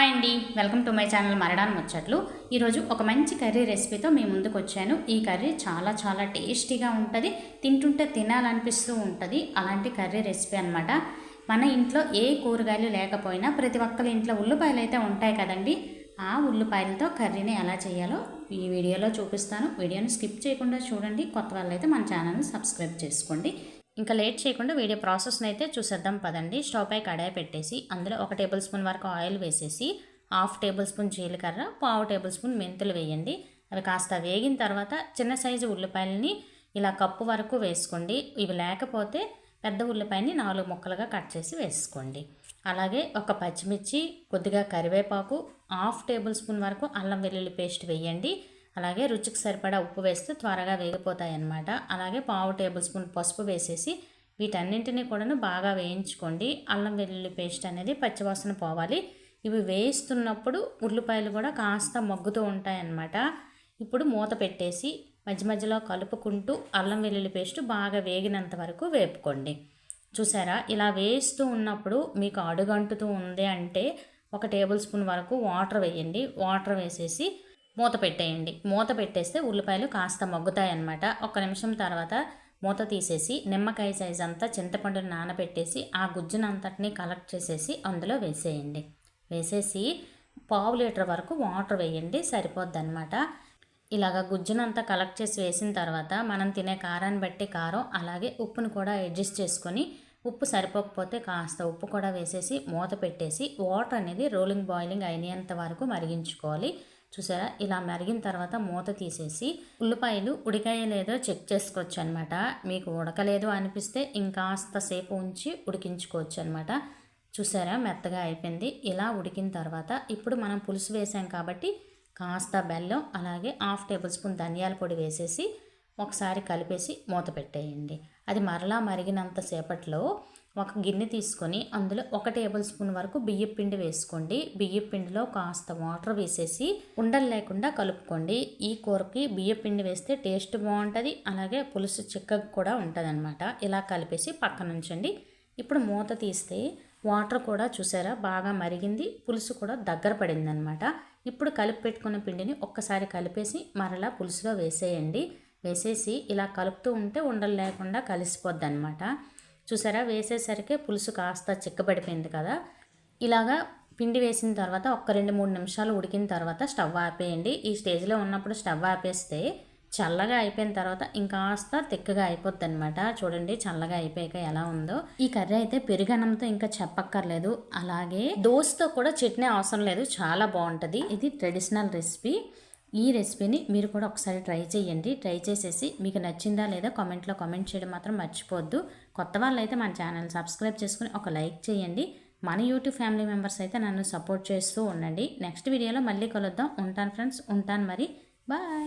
Hi అండి. Welcome to my channel మరడాన్ ముచ్చట్లు. ఈరోజు ఒక మంచి కర్రీ రెసిపీతో మీ ముందుకు వచ్చాను. ఈ కర్రీ చాలా చాలా టేస్టీగా ఉంటుంది తింటుంటే తినాలనిపిస్తూ ఉంటుంది. అలాంటి కర్రీ రెసిపీ అనమాట మన ఇంట్లో ఏ కూరగాయలు లేకపోయినా ప్రతి ఒక్కరి ఇంట్లో ఉల్లిపాయలు అయితే ఉంటాయి కదండి. ఆ ఉల్లిపాయలతో కర్రీని ఎలా చేయాలో ఈ వీడియోలో చూపిస్తాను. వీడియోని స్కిప్ చేయకుండా చూడండి. కొత్త వాళ్ళైతే మన ఛానల్ని సబ్స్క్రైబ్ చేసుకోండి. ఇంకా లేట్ చేయకుండా వీడియో ప్రాసెస్ని అయితే చూసేద్దాం పదండి. స్టవ్ పై కడాయి పెట్టేసి అందులో ఒక టేబుల్ స్పూన్ వరకు ఆయిల్ వేసేసి హాఫ్ టేబుల్ స్పూన్ జీలకర్ర పావు టేబుల్ స్పూన్ మెంతులు వేయండి. అవి కాస్త వేగిన తర్వాత చిన్న సైజు ఉల్లిపాయలని ఇలా కప్పు వరకు వేసుకోండి. ఇవి లేకపోతే పెద్ద ఉల్లిపాయని నాలుగు ముక్కలుగా కట్ చేసి వేసుకోండి. అలాగే ఒక పచ్చిమిర్చి కొద్దిగా కరివేపాకు హాఫ్ టేబుల్ స్పూన్ వరకు అల్లం వెల్లుల్లి పేస్ట్ వేయండి. అలాగే రుచికి సరిపడా ఉప్పు వేస్తే త్వరగా వేగిపోతాయి అన్నమాట అలాగే పావు టేబుల్ స్పూన్ పసుపు వేసేసి వీటన్నింటినీ కూడాను బాగా వేయించుకోండి. అల్లం వెల్లుల్లి పేస్ట్ అనేది పచ్చివాసన పోవాలి. ఇవి వేయిస్తున్నప్పుడు ఉల్లిపాయలు కూడా కాస్త మగ్గుతూ ఉంటాయన్నమాట. ఇప్పుడు మూత పెట్టేసి మధ్య మధ్యలో కలుపుకుంటూ అల్లం వెల్లుల్లి పేస్ట్ బాగా వేగినంత వరకు వేపుకోండి. చూసారా? ఇలా వేస్తూ ఉన్నప్పుడు మీకు అడుగంటుతూ ఉంది అంటే ఒక టేబుల్ స్పూన్ వరకు వాటర్ వేయండి. వాటర్ వేసేసి మూత పెట్టేయండి. మూత పెట్టేస్తే ఉల్లిపాయలు కాస్త మగ్గుతాయి అన్నమాట ఒక నిమిషం తర్వాత మూత తీసేసి నిమ్మకాయ సైజ్ అంతా చింతపండుని నానబెట్టేసి ఆ గుజ్జునంతటిని కలెక్ట్ చేసేసి అందులో వేసేయండి. వేసేసి పావు లీటర్ వరకు వాటర్ వేయండి సరిపోద్ది అనమాట ఇలాగ గుజ్జునంతా కలెక్ట్ చేసి వేసిన తర్వాత మనం తినే కారాన్ని బట్టి కారం అలాగే ఉప్పును కూడా అడ్జస్ట్ చేసుకొని ఉప్పు సరిపోకపోతే కాస్త ఉప్పు కూడా వేసేసి మూత పెట్టేసి వాటర్ అనేది రోలింగ్ బాయిలింగ్ అయినంత వరకు మరిగించుకోవాలి. చూసారా? ఇలా మరిగిన తర్వాత మూత తీసేసి ఉల్లిపాయలు ఉడికాయ లేదో చెక్ చేసుకోవచ్చు అనమాట మీకు ఉడకలేదు అనిపిస్తే ఇంకాస్త సేపు ఉంచి ఉడికించుకోవచ్చు అనమాట చూసారా? మెత్తగా అయిపోయింది. ఇలా ఉడికిన తర్వాత ఇప్పుడు మనం పులుసు వేసాం కాబట్టి కాస్త బెల్లం అలాగే హాఫ్ టేబుల్ స్పూన్ ధనియాల పొడి వేసేసి ఒకసారి కలిపేసి మూత పెట్టేయండి. అది మరలా మరిగినంత సేపట్లో ఒక గిన్నె తీసుకొని అందులో ఒక టేబుల్ స్పూన్ వరకు బియ్యం పిండి వేసుకోండి. బియ్యం పిండిలో కాస్త వాటర్ వేసేసి ఉండలు లేకుండా కలుపుకోండి. ఈ కూరకి బియ్యం పిండి వేస్తే టేస్ట్ బాగుంటుంది అలాగే పులుసు చిక్కగా కూడా ఉంటుంది ఇలా కలిపేసి పక్కన ఉంచండి. ఇప్పుడు మూత తీస్తే వాటర్ కూడా చూసారా బాగా మరిగింది పులుసు కూడా దగ్గర పడిందనమాట ఇప్పుడు కలిపి పెట్టుకున్న పిండిని ఒక్కసారి కలిపేసి మరలా పులుసులో వేసేయండి. వేసేసి ఇలా కలుపుతూ ఉంటే ఉండలు లేకుండా కలిసిపోద్ది అనమాట చూసారా? వేసేసరికి పులుసు కాస్త చిక్కబడిపోయింది కదా. ఇలాగా పిండి వేసిన తర్వాత ఒక్క రెండు మూడు నిమిషాలు ఉడికిన తర్వాత స్టవ్ ఆపేయండి. ఈ స్టేజ్లో ఉన్నప్పుడు స్టవ్ ఆపేస్తే చల్లగా అయిపోయిన తర్వాత ఇంకాస్త తిక్కగా అయిపోద్ది అనమాట చూడండి చల్లగా అయిపోయాక ఎలా ఉందో. ఈ కర్రీ అయితే పెరుగన్నంతో ఇంకా చెప్పక్కర్లేదు. అలాగే దోశతో కూడా చట్నీ అవసరం లేదు. చాలా బాగుంటుంది. ఇది ట్రెడిషనల్ రెసిపీ. ఈ రెసిపీని మీరు కూడా ఒకసారి ట్రై చేయండి. ట్రై చేసేసి మీకు నచ్చిందా లేదా కామెంట్లో కామెంట్ చేయడం మాత్రం మర్చిపోద్దు కొత్త వాళ్ళు అయితే మన ఛానల్ సబ్స్క్రైబ్ చేసుకుని ఒక లైక్ చేయండి. మన యూట్యూబ్ ఫ్యామిలీ మెంబర్స్ అయితే నన్ను సపోర్ట్ చేస్తూ ఉండండి. నెక్స్ట్ వీడియోలో మళ్ళీ కలుద్దాం. ఉంటాను ఫ్రెండ్స్. ఉంటాను మరి. బాయ్.